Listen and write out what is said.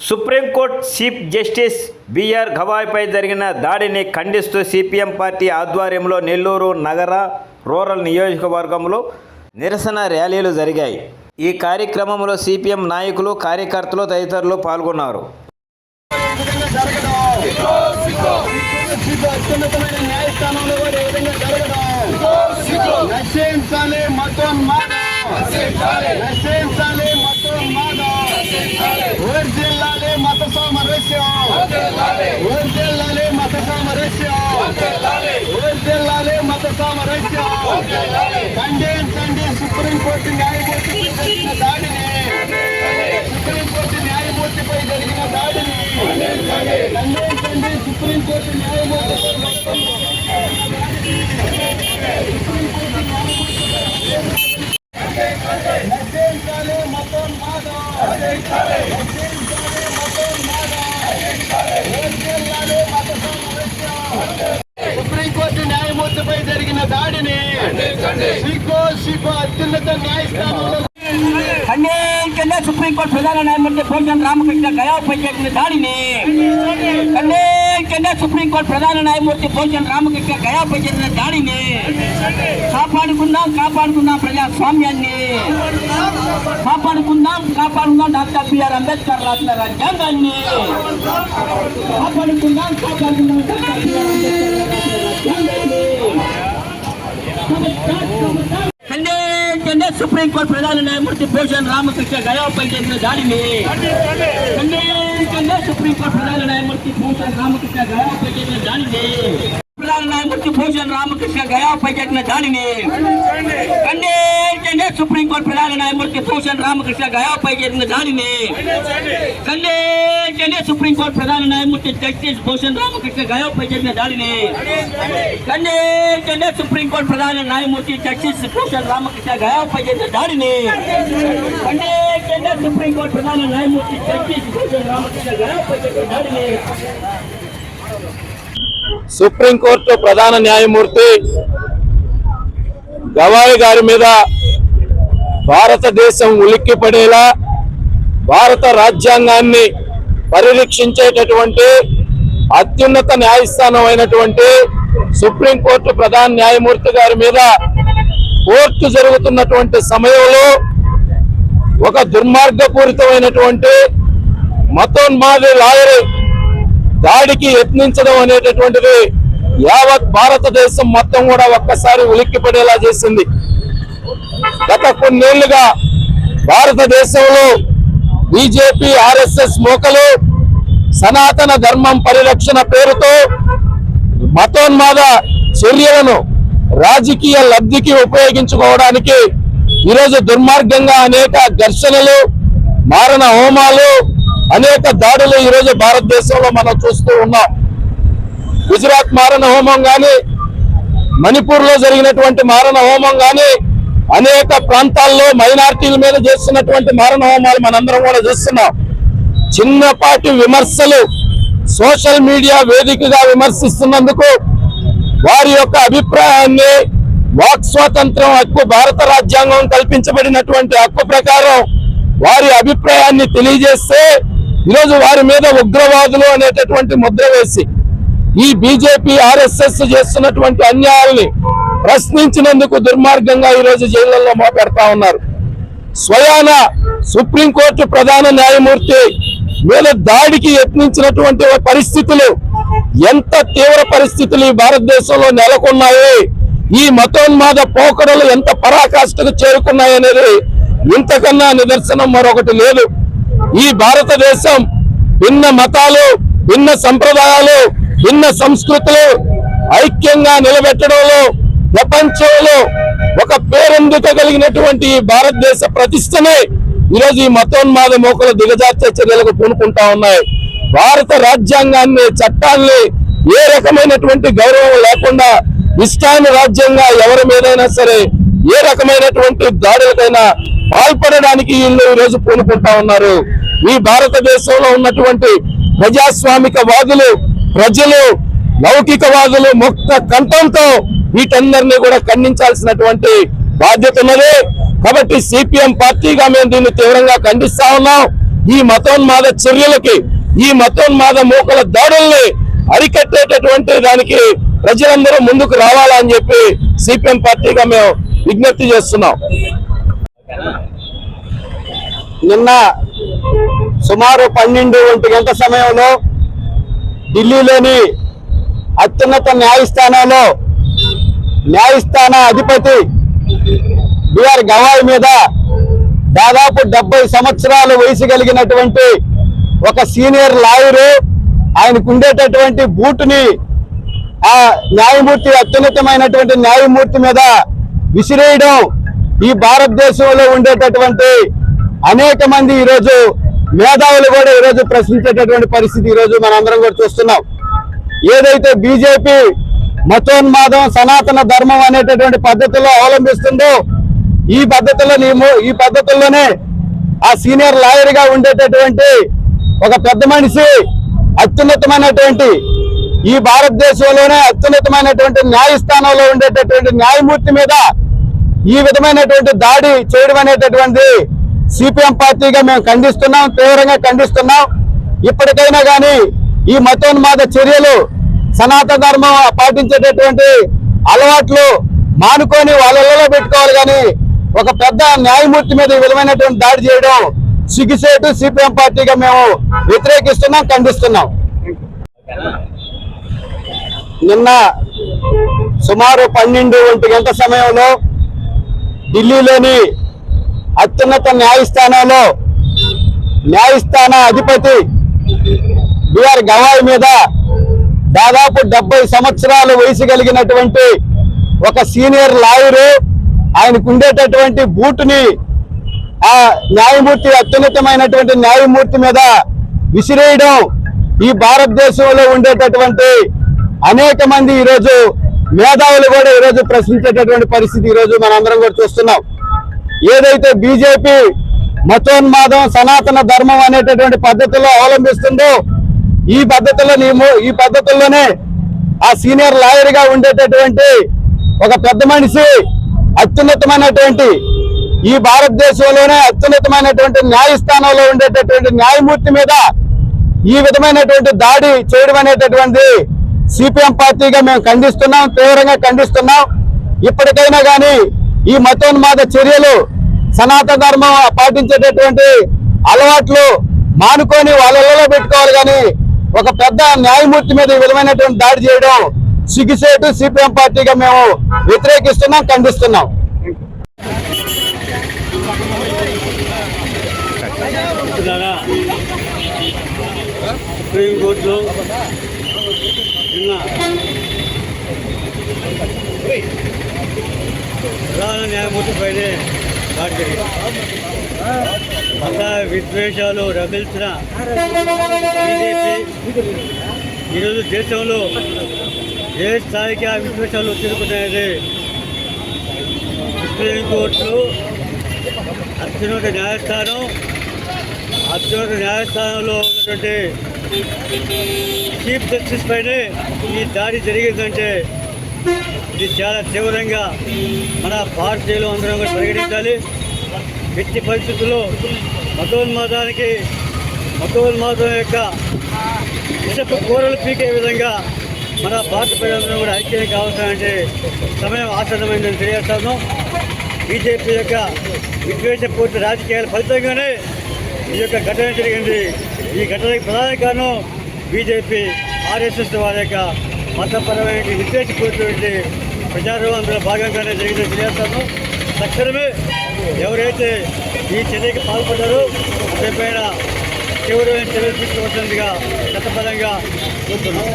Supreme court chief justice BR గవాయ్పై జరిగిన దాడిని ఖండిస్తూ సిపిఎం పార్టీ ఆధ్వర్యంలో నెల్లూరు నగర రూరల్ నియోజకవర్గంలో నిరసన ర్యాలీలు జరిగాయి. ఈ కార్యక్రమంలో సిపిఎం నాయకులు కార్యకర్తలు తదితరులు పాల్గొన్నారు. నశించాలి మతోన్మాదం నశించాలి మతోన్మాదం వర్జిల్లాలి మత సామరస్యం మత సామరస్యం వర్జిల్లాలి మత సామరస్యం ఖండించండి సుప్రీంకోర్టు న్యాయమూర్తిపై జరిగిన దాడిని సుప్రీంకోర్టు న్యాయమూర్తిపై జరిగిన దాడిని ఖండించండి సుప్రీంకోర్టు న్యాయమూర్తిపై ఖండించండి సుప్రీంకోర్టు ప్రధాన న్యాయమూర్తి భోజన్ రామకృష్ణ గయాపై చేసిన దాడిని ఖండించండి సుప్రీంకోర్టు ప్రధాన న్యాయమూర్తి భోజన్ రామకృష్ణ గయాపై చేసిన దాడిని కాపాడుకుందాం కాపాడుకుందాం ప్రజాస్వామ్యాన్ని కాపాడుకుందాం కాపాడుకుందాం డాక్టర్ బిఆర్ అంబేద్కర్ రాసిన రాజ్యాంగాన్ని కాపాడుకుందాం కాపాడుకుందాం డాక్టర్ బిఆర్ అంబేద్కర్ రాసిన ఖండించండి సుప్రీంకోర్టు ప్రధాన న్యాయమూర్తి భూషణ్ రామకృష్ణ గయాపై చేసిన దాడిని ఖండించండి సుప్రీంకోర్టు ప్రధాన న్యాయమూర్తి భూషణ్ రామకృష్ణ గయాపై చేసిన దాడిని ప్రధాన న్యాయమూర్తి భూషణ్ రామకృష్ణ గయాపై చేసిన దాడిని ఖండించండి సుప్రీంకోర్టు ప్రధాన న్యాయమూర్తి భూషణ్ రామకృష్ణ గయాపై చేసిన దాడిని ఖండించండి సుప్రీంకోర్టు ప్రధాన న్యాయమూర్తి జస్టిస్ భూషణ్ రామకృష్ణ గయాపై చేసిన దాడిని ఖండించండి సుప్రీంకోర్టు ప్రధాన న్యాయమూర్తి జస్టిస్ భూషణ్ రామకృష్ణ గయాపై చేసిన దాడిని ఖండించండి సుప్రీంకోర్టు ప్రధాన న్యాయమూర్తి జస్టిస్ భూషణ్ రామకృష్ణ గయాపై చేసిన దాడిని సుప్రీంకోర్టు ప్రధాన న్యాయమూర్తి గవాయి గారి మీద భారతదేశం ఉలిక్కిపడేలా భారత రాజ్యాంగాన్ని పరిరక్షించేటటువంటి అత్యున్నత న్యాయస్థానం అయినటువంటి సుప్రీంకోర్టు ప్రధాన న్యాయమూర్తి గారి మీద కోర్టు జరుగుతున్నటువంటి సమయంలో ఒక దుర్మార్గపూరితమైనటువంటి మతోన్మాది లాయర్ దాడికి యత్నించడం అనేటటువంటిది యావత్ భారతదేశం మొత్తం కూడా ఒక్కసారి ఉలిక్కిపడేలా చేసింది. గత కొన్నేళ్ళుగా భారతదేశంలో బీజేపీ ఆర్ఎస్ఎస్ మోకలు సనాతన ధర్మం పరిరక్షణ పేరుతో మతోన్మాద చర్యలను రాజకీయ లబ్ధికి ఉపయోగించుకోవడానికి ఈరోజు దుర్మార్గంగా అనేక ఘర్షణలు మారణ హోమాలు అనేక దాడులు ఈరోజు భారతదేశంలో మనం చూస్తూ ఉన్నాం. గుజరాత్ మారణ హోమం కానీ మణిపూర్లో జరిగినటువంటి మారణ హోమం కానీ అనేక ప్రాంతాల్లో మైనార్టీల మీద చేస్తున్నటువంటి మారణ హోమాలు మనందరం కూడా చూస్తున్నాం. చిన్నపాటి విమర్శలు సోషల్ మీడియా వేదికగా విమర్శిస్తున్నందుకు వారి యొక్క అభిప్రాయాన్ని వాక్ స్వాతంత్రం హక్కు భారత రాజ్యాంగం కల్పించబడినటువంటి హక్కు ప్రకారం వారి అభిప్రాయాన్ని తెలియజేస్తే ఈరోజు వారి మీద ఉగ్రవాదులు అనేటటువంటి ముద్ర వేసి ఈ బీజేపీ ఆర్ఎస్ఎస్ చేస్తున్నటువంటి అన్యాయాల్ని ప్రశ్నించినందుకు దుర్మార్గంగా ఈరోజు జైళ్ళలో మోపెడతా ఉన్నారు. స్వయాన సుప్రీంకోర్టు ప్రధాన న్యాయమూర్తి మీద దాడికి యత్నించినటువంటి పరిస్థితులు ఎంత తీవ్ర పరిస్థితులు ఈ భారతదేశంలో నెలకొన్నాయి? ఈ మతోన్మాద పోకడలు ఎంత పరాకాష్ఠకు చేరుకున్నాయనేది ఇంతకన్నా నిదర్శనం మరొకటి లేదు. ఈ భారతదేశం భిన్న మతాలు భిన్న సంప్రదాయాలు భిన్న సంస్కృతులు ఐక్యంగా నిలబెట్టడంలో ప్రపంచంలో ఒక పేరెందుకగలిగినటువంటి కలిగినటువంటి భారతదేశ ప్రతిష్టనే ఈరోజు ఈ మతోన్మాద మోకలు దిగజార్చే చర్యలకు పూనుకుంటా ఉన్నాయి. భారత రాజ్యాంగాన్ని చట్టాన్ని ఏ రకమైనటువంటి గౌరవం లేకుండా ఇష్టాన్ని రాజ్యంగా ఎవరి మీదైనా సరే ఏ రకమైనటువంటి దాడులకైనా పాల్పడడానికి వీళ్ళు ఈరోజు పూనుకుంటా ఉన్నారు. ఈ భారతదేశంలో ఉన్నటువంటి ప్రజాస్వామిక వాదులు ప్రజలు లౌకికవాదులు ముక్త కంఠంతో వీటందరినీ కూడా ఖండించాల్సినటువంటి బాధ్యత ఉన్నది. కాబట్టి సిపిఎం పార్టీగా మేము దీన్ని తీవ్రంగా ఖండిస్తా ఉన్నాం. ఈ మతోన్మాద చర్యలకి ఈ మతోన్మాద మూకల దాడుల్ని అరికట్టేటటువంటి దానికి ప్రజలందరూ ముందుకు రావాలని చెప్పి సిపిఎం పార్టీగా మేము విజ్ఞప్తి చేస్తున్నాం. నిన్న సుమారు పన్నెండు ఒంటి గంట సమయంలో ఢిల్లీలోని అత్యున్నత న్యాయస్థానంలో న్యాయస్థాన అధిపతి బిఆర్ గవాయ్ మీద దాదాపు డెబ్బై సంవత్సరాల వయసు కలిగినటువంటి ఒక సీనియర్ లాయరు ఆయనకు ఉండేటటువంటి బూటుని ఆ న్యాయమూర్తి అత్యున్నతమైనటువంటి న్యాయమూర్తి మీద విసిరేయడం ఈ భారతదేశంలో ఉండేటటువంటి అనేక మంది ఈరోజు మేధావులు కూడా ఈరోజు ప్రశ్నించేటటువంటి పరిస్థితి ఈరోజు మనందరం కూడా చూస్తున్నాం. ఏదైతే బీజేపీ మతోన్మాదం సనాతన ధర్మం అనేటటువంటి పద్ధతిలో అవలంబిస్తుందో ఈ పద్ధతిలో ఈ పద్ధతుల్లోనే ఆ సీనియర్ లాయర్గా ఉండేటటువంటి ఒక పెద్ద మనిషి అత్యున్నతమైనటువంటి ఈ భారతదేశంలోనే అత్యున్నతమైనటువంటి న్యాయస్థానంలో ఉండేటటువంటి న్యాయమూర్తి మీద ఈ విధమైనటువంటి దాడి చేయడం అనేటటువంటి సిపిఎం పార్టీగా మేము ఖండిస్తున్నాం తీవ్రంగా ఖండిస్తున్నాం. ఇప్పటికైనా కానీ ఈ మతోన్మాద చర్యలు సనాతన ధర్మం పాటించేటటువంటి అలవాట్లు మానుకొని వాళ్ళలో పెట్టుకోవాలి కానీ ఒక పెద్ద న్యాయమూర్తి మీద విలువైనటువంటి దాడి చేయడం సిగ్గుసేటు సిపిఎం పార్టీగా మేము వ్యతిరేకిస్తున్నాం ఖండిస్తున్నాం. నిన్న సుమారు పన్నెండు ఒంటి గంట సమయంలో ఢిల్లీలోని అత్యున్నత న్యాయస్థానంలో న్యాయస్థాన అధిపతి బిఆర్ గవాయ్ మీద దాదాపు డెబ్బై సంవత్సరాల వయసు కలిగినటువంటి ఒక సీనియర్ లాయరు ఆయనకు ఉండేటటువంటి బూటుని ఆ న్యాయమూర్తి అత్యున్నతమైనటువంటి న్యాయమూర్తి మీద విసిరేయడం ఈ భారతదేశంలో ఉండేటటువంటి అనేక మంది ఈరోజు మేధావులు కూడా ఈరోజు ప్రశ్నించేటటువంటి పరిస్థితి ఈరోజు మనందరం కూడా చూస్తున్నాం. ఏదైతే బీజేపీ మతోన్మాదం సనాతన ధర్మం అనేటటువంటి పద్ధతిలో అవలంబిస్తుందో ఈ పద్ధతిలో నీము ఈ పద్ధతుల్లోనే ఆ సీనియర్ లాయర్గా ఉండేటటువంటి ఒక పెద్ద మనిషి అత్యున్నతమైనటువంటి ఈ భారతదేశంలోనే అత్యున్నతమైనటువంటి న్యాయస్థానంలో ఉండేటటువంటి న్యాయమూర్తి మీద ఈ విధమైనటువంటి దాడి చేయడం అనేటటువంటి సిపిఎం పార్టీగా మేము ఖండిస్తున్నాం తీవ్రంగా ఖండిస్తున్నాం. ఇప్పటికైనా కానీ ఈ మతోన్మాద చర్యలు సనాతన ధర్మం పాటించేటటువంటి అలవాట్లు మానుకొని వాళ్ళలో పెట్టుకోవాలి కానీ ఒక పెద్ద న్యాయమూర్తి మీద ఈ విధమైనటువంటి దాడి చేయడం సిగ్గుసేటు సిపిఎం పార్టీగా మేము వ్యతిరేకిస్తున్నాం ఖండిస్తున్నాం. సుప్రీంకోర్టులో నిన్న ప్రధాన న్యాయమూర్తి పైనే దాడి జరిగింది మత విద్వేషాలు రగిల్చిన బీజేపీ. ఈరోజు దేశంలో ఏ స్థాయికి ఆ విద్వేషాలు తిరుగుతున్నాయని సుప్రీంకోర్టులో అత్యున్నత న్యాయస్థానం అత్యున్నత న్యాయస్థానంలో ఉన్నటువంటి చీఫ్ జస్టిస్ పైనే ఈ దాడి జరిగిందంటే ఇది చాలా తీవ్రంగా మన భారతీయులు అందరం కూడా పరిగణించాలి. ఎట్టి పరిస్థితుల్లో మతోన్మాదానికి మతోన్మాదం యొక్క విషపు కూరలు పీకే విధంగా మన భారత ప్రజలందరూ కూడా ఐక్యం కావాల్సినటువంటి సమయం ఆసన్నమైందని తెలియజేస్తాను. బీజేపీ యొక్క విద్వేషపూర్తి రాజకీయాల ఫలితంగానే ఈ యొక్క ఘటన జరిగింది. ఈ ఘటనకి ప్రధాన కారణం బీజేపీ ఆర్ఎస్ఎస్ వారి యొక్క మతపరమైన విద్వేషపూర్తి ప్రచారం అందులో భాగంగానే జరిగిన తెలియజేస్తాను. తక్షణమే ఎవరైతే ఈ చర్యకి పాల్పడ్డారో అతనిపైన తీవ్రమైన చర్యలు తీసుకోవాల్సిందిగా చట్టపరంగా కోరుతున్నాం